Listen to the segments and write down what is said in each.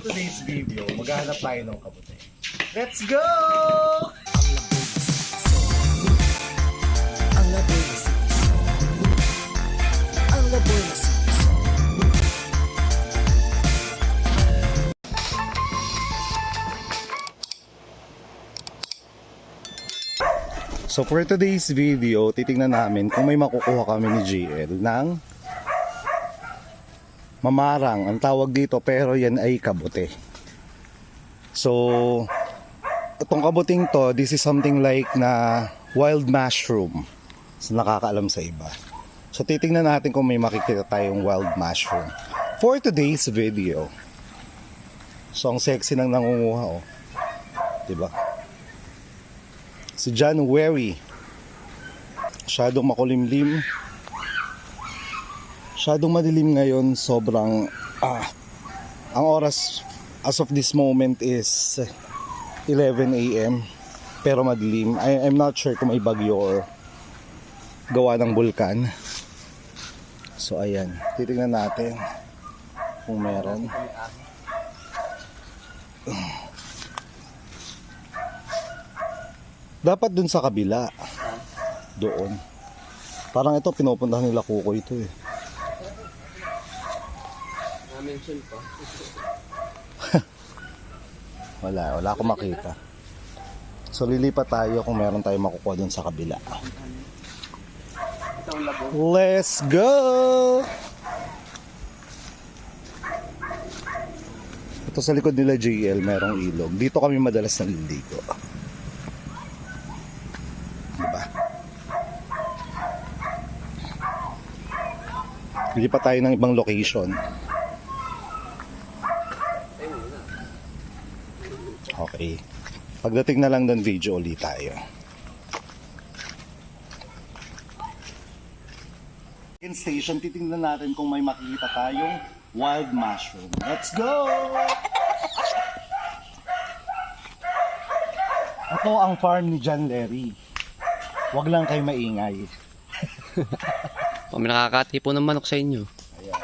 today's video, maghahanap tayo ng kabuti. Let's go! So for today's video, titingnan namin kung may makukuha kami ni GL ng mamarang. Ang tawag dito pero yan ay kabote. So, itong kabuting to, this is something like na wild mushroom. So, nakakaalam sa iba. So, titingnan natin kung may makikita tayong wild mushroom. For today's video. So, ang sexy nang nangunguha, oh. 'Di ba? Si John Wary. Masyadong makulimlim. Masyadong madilim ngayon. Sobrang, ah, ang oras as of this moment is 11 a.m. Pero madilim. I, I'm not sure kung may bagyo or gawa ng bulkan. So ayan, titingnan natin kung meron. Dapat dun sa kabila. Doon. Parang ito, pinupuntahan nila kuko ito eh. Na-mention pa. Wala, wala akong makita. So lilipat tayo kung meron tayong makukuha dun sa kabila. Let's go! Ito sa likod nila JL, merong ilog. Dito kami madalas naliligo. Diba? Lilipat tayo ng ibang location. Okay. Pagdating na lang doon, video ulit tayo. Second station, titingnan natin kung may makikita tayong wild mushroom. Let's go! Ito ang farm ni John Larry. Huwag lang kayo maingay. Kami nakakati po ng manok sa inyo. Ayan.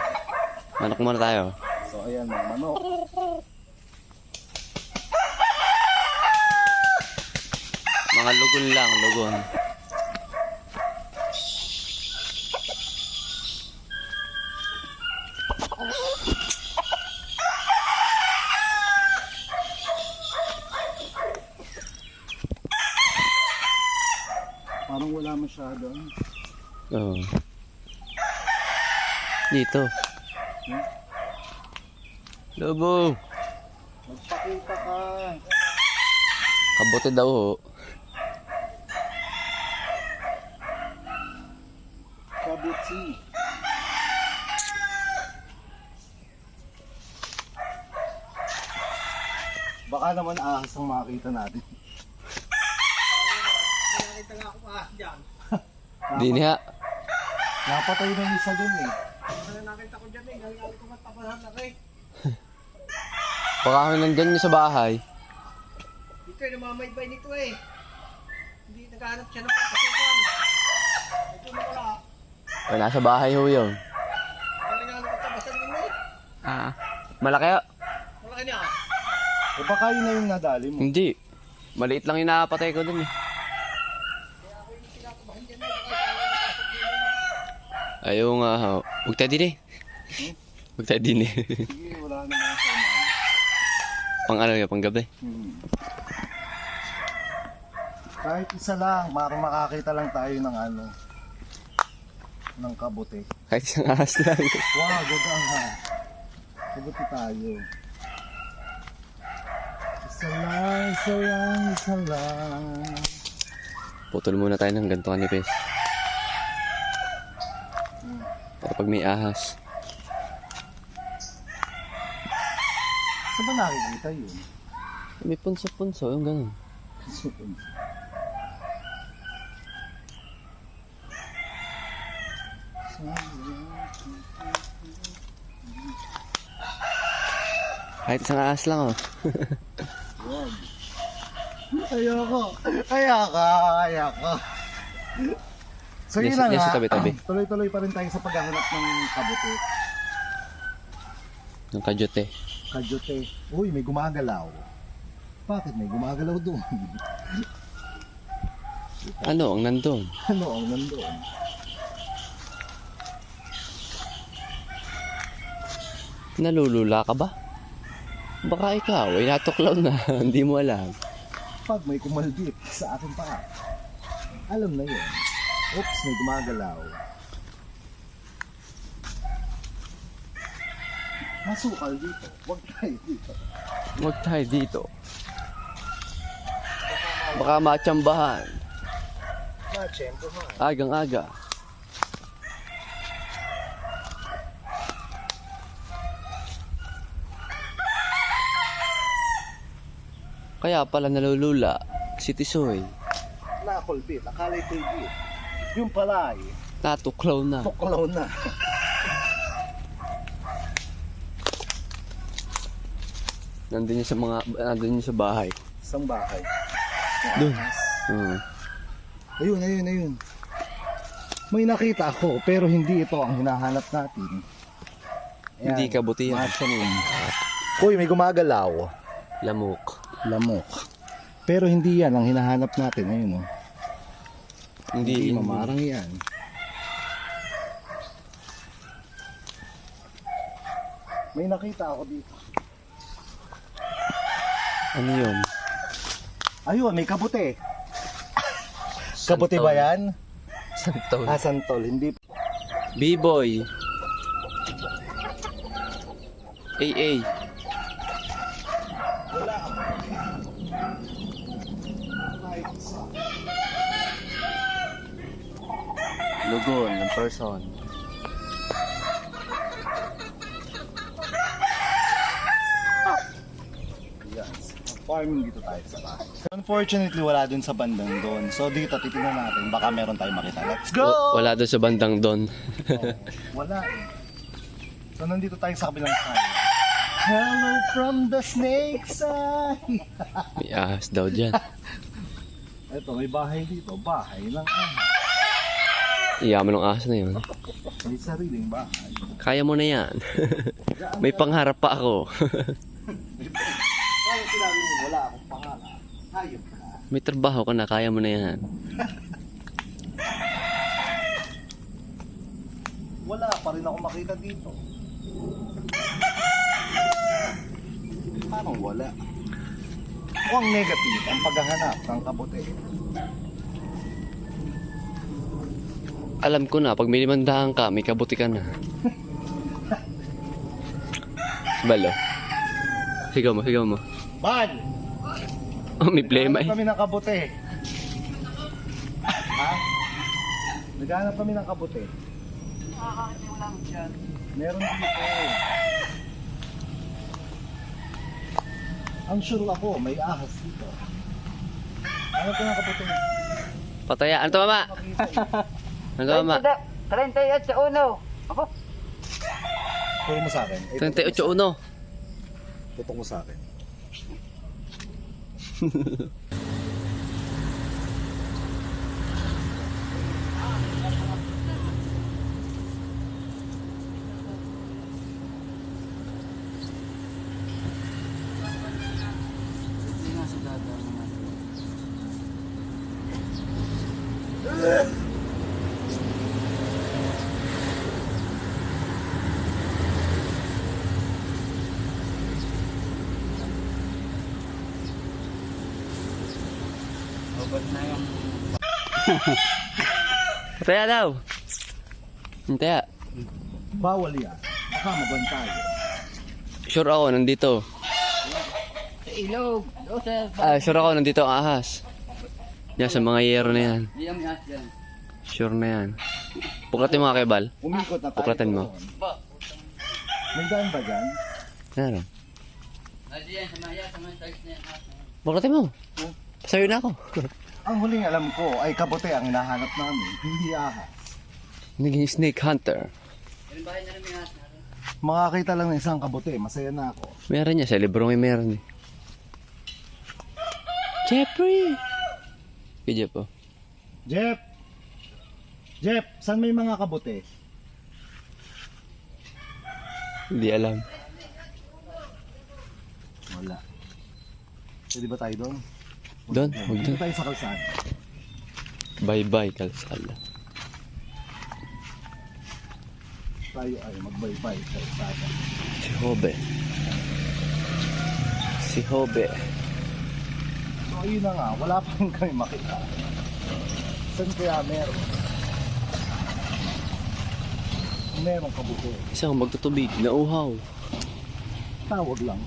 Manok muna tayo. So, ayan mga manok. Mga lugon lang, lugon. Parang wala masyado. Oo. Dito. Lobo! Magpakita ka. Kabote daw ho. Kabutsi. Baka naman ahas ang makita natin. Di niya. Napatay na isa dun eh. Baka kami nandyan niya sa bahay. Dito ay namamaybay nito eh. Hindi naghahanap siya ng papasukan. Ito na wala. O, nasa bahay ho yun. Ano eh. Ah. Malaki ho? Malaki niya. O baka yun na yung nadali mo. Hindi. Maliit lang yung nakapatay ko dun eh. Ayaw nga ho. Huwag tayo din eh. Huwag tayo din eh. Sige, wala naman pang ano yun, pang gabi. Hmm. Kahit isa lang, maka makakita lang tayo ng ano, ng kabuti. Kahit isang ahas lang. Wow, gagang ha. Kabuti tayo. Isa lang, isa lang, isa lang. Putol muna tayo ng ganito kanipis. Para pag may ahas. Saan ba nakikita yun? May punso-punso, yung ganun. Kahit isang ahas lang oh. Ayoko. Ayoko. Ayoko. So yun Yes, nga. tabi-tabi. Tuloy-tuloy pa rin tayo sa paghahanap ng kabuti. Yung kajote. Kajote. Uy, may gumagalaw. Bakit may gumagalaw doon? Ano ang nandun? ano ang nandoon? Nalulula ka ba? Baka ikaw ay natuklaw na. Hindi mo alam. Pag may kumalbit sa akin pa. Alam na yun. Oops, may gumagalaw. Masukal dito. Huwag tayo dito. Huwag tayo dito. Baka matsambahan. Ha. Agang-aga. Kaya pala nalulula si Tisoy. Nakulbit. Akala ito'y bit. Yung pala ay Natuklaw na. tuklaw na. Nandun yun sa mga, nandun yun sa bahay. Isang bahay. Doon. Hmm. Ayun, ayun, ayun. May nakita ako, pero hindi ito ang hinahanap natin. Ayan. Hindi kabutihan. Matchanin. Uy, may gumagalaw. Lamok. Lamok. Pero hindi yan ang hinahanap natin. Ayun, oh. Hindi, Hindi mamarang yan. May nakita ako dito. Ano yun? Ayun, may kabute. Kabute ba yan? Santol. Ah, santol. Hindi. B-boy. AA. Lugon ng person. Yes. Farming dito tayo sa bahay. Unfortunately, wala dun sa bandang doon. So dito, titingnan natin. Baka meron tayong makita. Let's go! W- wala doon sa bandang doon. Wala eh. So nandito tayo sa kabilang side. Hello from the snake side! May ahas daw dyan. Ito, may bahay dito. Bahay lang ah. Iyaman ng ahas na yun. May sariling bahay. Kaya mo na yan. May pangharap pa ako. Kaya sinabi mo, wala akong pangalan. Hayop ka. May trabaho ka na, kaya mo na yan. Wala pa rin ako makita dito. Parang wala. Mukhang negative ang paghahanap ng kabuti. Alam ko na, pag may limandahan ka, may kabuti ka na. Balo. Sigaw mo, sigaw mo. Bad! Oh, may plema eh. Kami ng kabuti. ha? Naghahanap kami ng kabuti. Meron dito. Ang sure ako, may ahas dito. Ano ko ng kabuti? Pataya. Ano to, mama? Mama? 38 sa uno. Ako? Tutok mo sa akin. Eh, 38-1. Tutok mo sa akin. Pataya daw. Pataya. Bawal yan. Baka mabantayan. Sure ako, nandito. Sa ilog. Ah, sure ako, nandito ang ahas. Yan, sa mga yero na yan. Di ang yas dyan. Sure na yan. Puklatin mo nga kay Bal. Umikot na tayo. Puklatan mo. May daan ba dyan? Meron. Diyan. Puklatin mo. Sa'yo na ako. Ang huling alam ko ay kabuti ang hinahanap namin, hindi ahas. Naging snake hunter. Makakita lang ng isang kabuti, masaya na ako. Meron niya, sa libro may meron eh. Jeffrey! Kay Jeff oh. Jeff! Jeff, saan may mga kabuti? Hindi alam. Wala. Pwede ba tayo doon? Doon, huwag Dito doon. tayo sa kalsada. Bye-bye, kalsada. Tayo ay magbay-bay sa kalsada. Si Hobe. Si Hobe. So ayun na nga, wala pa rin kami makita. Saan kaya meron? Meron kabuti, Isang magtutubig, nauhaw. tawag lang.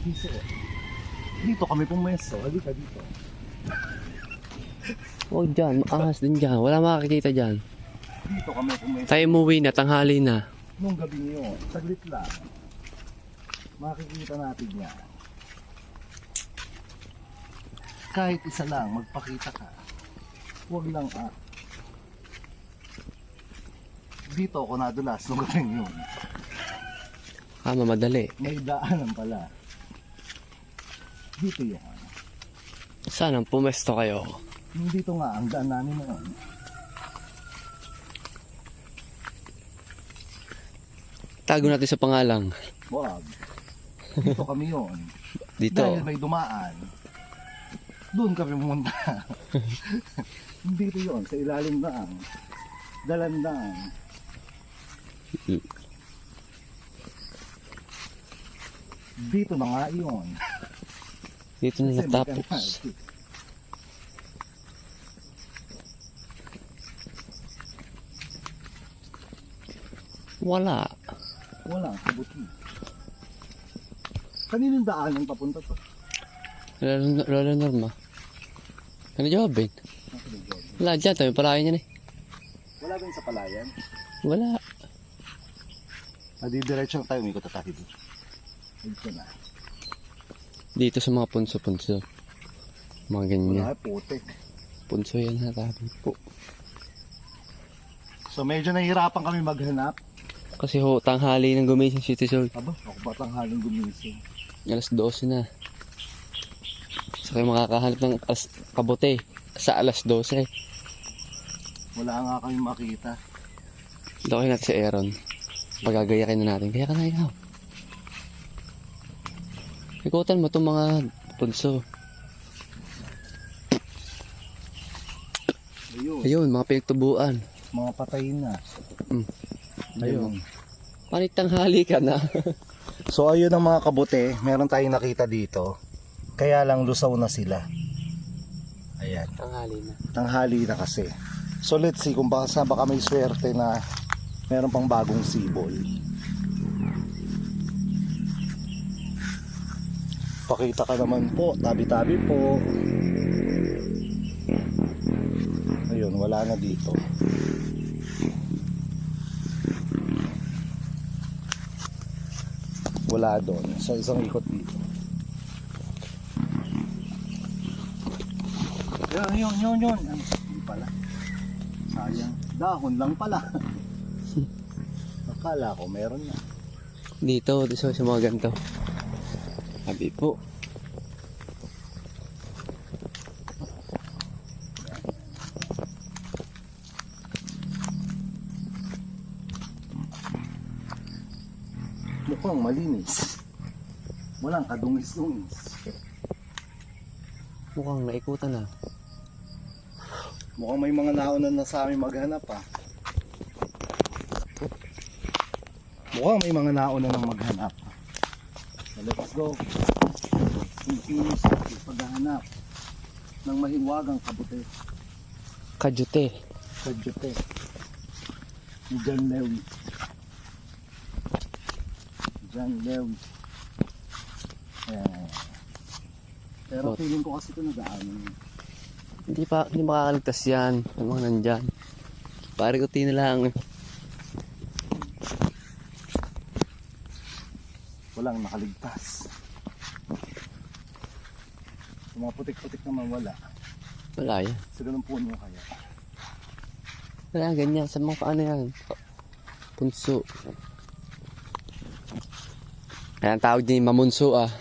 Dito kami pumesto, halika dito. Huwag dyan, maangas din dyan. Wala makakikita dyan. Dito kami pumesto. Tayo umuwi na, tanghali na. Nung gabi yun, saglit lang. Makikita natin yan. Kahit isa lang, magpakita ka. Huwag lang ah. Dito ako nadulas nung gabi yun. Kama madali. May daanan pala. Dito yan. Sana pumesto kayo. Yung dito nga, ang daan namin noon. Tago natin sa pangalang. Wag. Dito kami yon. Dito. Dahil may dumaan. Doon kami pumunta. Dito yon sa ilalim lang. Dalandang. Dito na nga yun. Dito na natapos. Wala. Wala, kabuti. Kaninong daan ang papunta to? Lolo Norma. Ano jawabin? Wala dyan, tayo palayan yan eh. Wala ba sa palayan? Wala. Nadidiretso tayo, may tayo dito. Dito na. Dito sa mga punso-punso. Mga ganyan. Wala, putik. Punso yan ha, tabi po. So medyo nahihirapan kami maghanap. Kasi ho, tanghali ng gumising si Tisol. Aba, ako ba tanghaling gumising? Alas 12 na. So kayo makakahanap ng as, kabote sa alas 12. Wala nga kami makita. Lokin natin si Aaron. Pagagayakin na natin. Kaya ka na ikaw. Ikutan mo itong mga punso. Ayun, Ayun, mga pinagtubuan. mga patay na. Mm. Ayun. Panit tanghali ka na. So ayun ang mga kabute, meron tayong nakita dito. Kaya lang lusaw na sila. Ayan, tanghali na. tanghali na kasi. So let's see kung baka, baka may swerte na meron pang bagong sibol. Pakita ka naman po, tabi-tabi po. Ayun, wala na dito. Wala doon. So isang ikot dito. Yun, yun, yun, yun. Ay, hindi pala. Sayang. Dahon lang pala. Akala ko meron na. Dito, dito sa mga ganito. Sabi po. Mukhang malinis. Walang kadungis-dungis. Mukhang naikutan na. Mukhang may mga nauna na sa amin maghanap ah. Mukhang may mga nauna nang maghanap. So let's go. Continue sa paghahanap ng mahiwagang kabute Kajute. sa Jute. Ni John Lewy. John Lewy. Ayan. Pero What? feeling ko kasi ito nag-ano. Hindi pa, hindi makakaligtas yan. Yung mga nandyan. Pare ko na lang. Walang nakaligtas. Yung mga putik-putik naman wala. Wala yan. Sila ng puno kaya. Wala ganyan. Sa mga paano yan? Punso. Kaya ang tawag niya yung mamunso ah.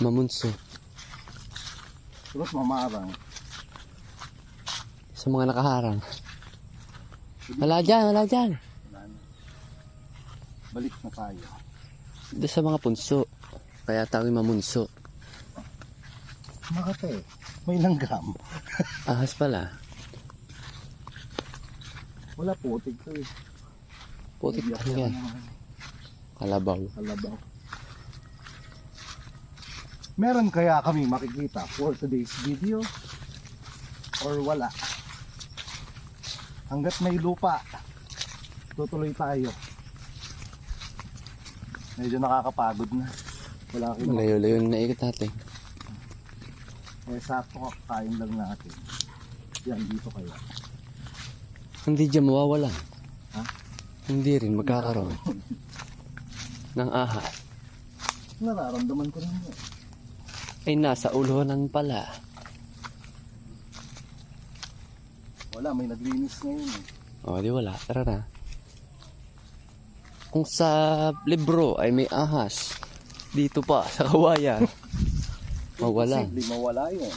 Mamunso. Tapos mamarang. Sa mga nakaharang. Wala dyan, wala dyan. Balik na tayo. Doon sa mga punso. Kaya tawag yung mamunso. Makate. May langgam. Ahas pala. Wala putik to eh. Putik talaga yan. Kalabaw. Kalabaw. Meron kaya kami makikita for today's video? Or wala? Hanggat may lupa, tutuloy tayo. Medyo nakakapagod na. Wala kang Malayo-layo na naikot natin. Eh, sakto kakain lang natin. Yan, dito kaya. Hindi dyan mawawala. Ha? Hindi rin magkakaroon. ng ahas. Nararamdaman ko naman eh. Ay nasa uluhanan pala. Wala, may naglinis ngayon eh. O, di wala. Tara na. Kung sa libro ay may ahas, dito pa, sa kawayan. Mawala. Posible mawala yun.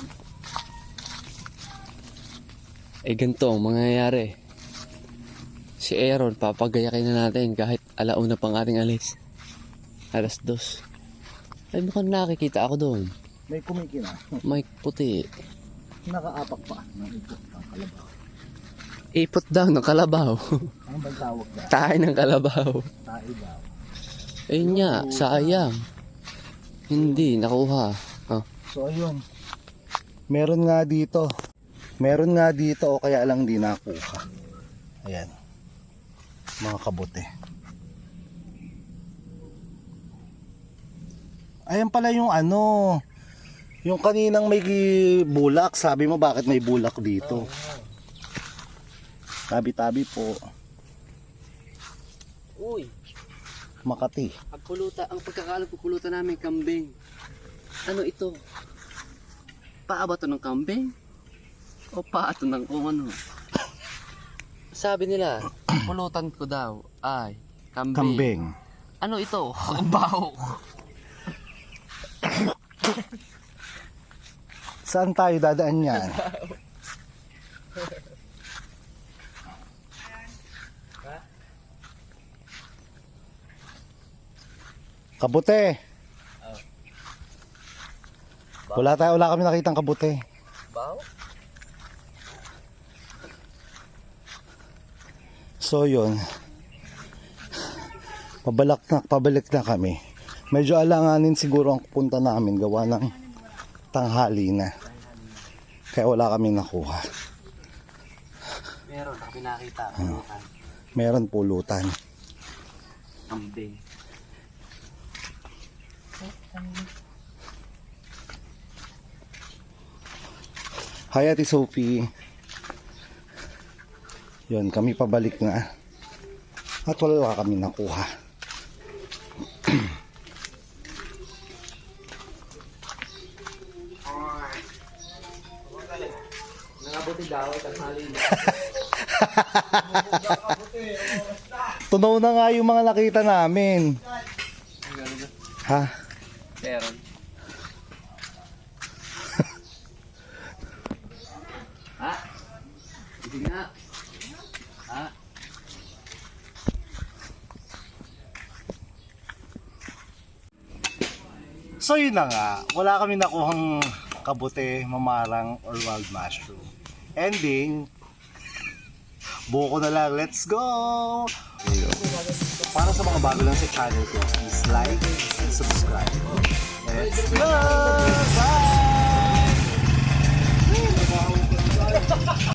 Eh, ganito ang mangyayari. Si Aaron, papagayakin na natin kahit alauna pang ating alis. Alas dos. Ay, mukhang nakikita ako doon. May kumikina. May puti. Nakaapak pa. Ito, ang kalabaw. Ipot daw ng kalabaw. Ano bang tawag na? Tayo ng kalabaw. Tae daw. Ayun nga, sayang. Hindi, nakuha. Oh, So ayun. Meron nga dito. Meron nga dito o kaya lang di nakuha. Ayan. Mga kabote. Ayan pala yung ano. Yung kaninang may bulak. Sabi mo bakit may bulak dito. Tabi-tabi po. Uy, Makati. ang ang pagkakalam ko namin kambing. Ano ito? Paa ba to ng kambing? O paa to ng kung ano? Sabi nila, pulutan ko daw ay kambing. Kambing. Ano ito? Baho. Saan tayo dadaan yan? Kabute. Wala tayo, wala kami nakitang kabute. Baho? So yun. Pabalak na, pabalik na kami. Medyo alanganin siguro ang punta namin gawa ng tanghali na. Kaya wala kami nakuha. Meron, kami nakita. Pulutan. Meron pulutan. Kambing. Hi Ate Sophie. Yun, kami pabalik na. At wala kami nakuha. Tunaw na nga yung mga nakita namin. Ha? Meron. ha? Hindi nga. Ha? So yun na nga, wala kami nakuhang kabute, mamarang, or wild mushroom. Ending, buko na lang, let's go! Para sa mga bago lang sa channel ko, please like and subscribe. Let's go! Bye!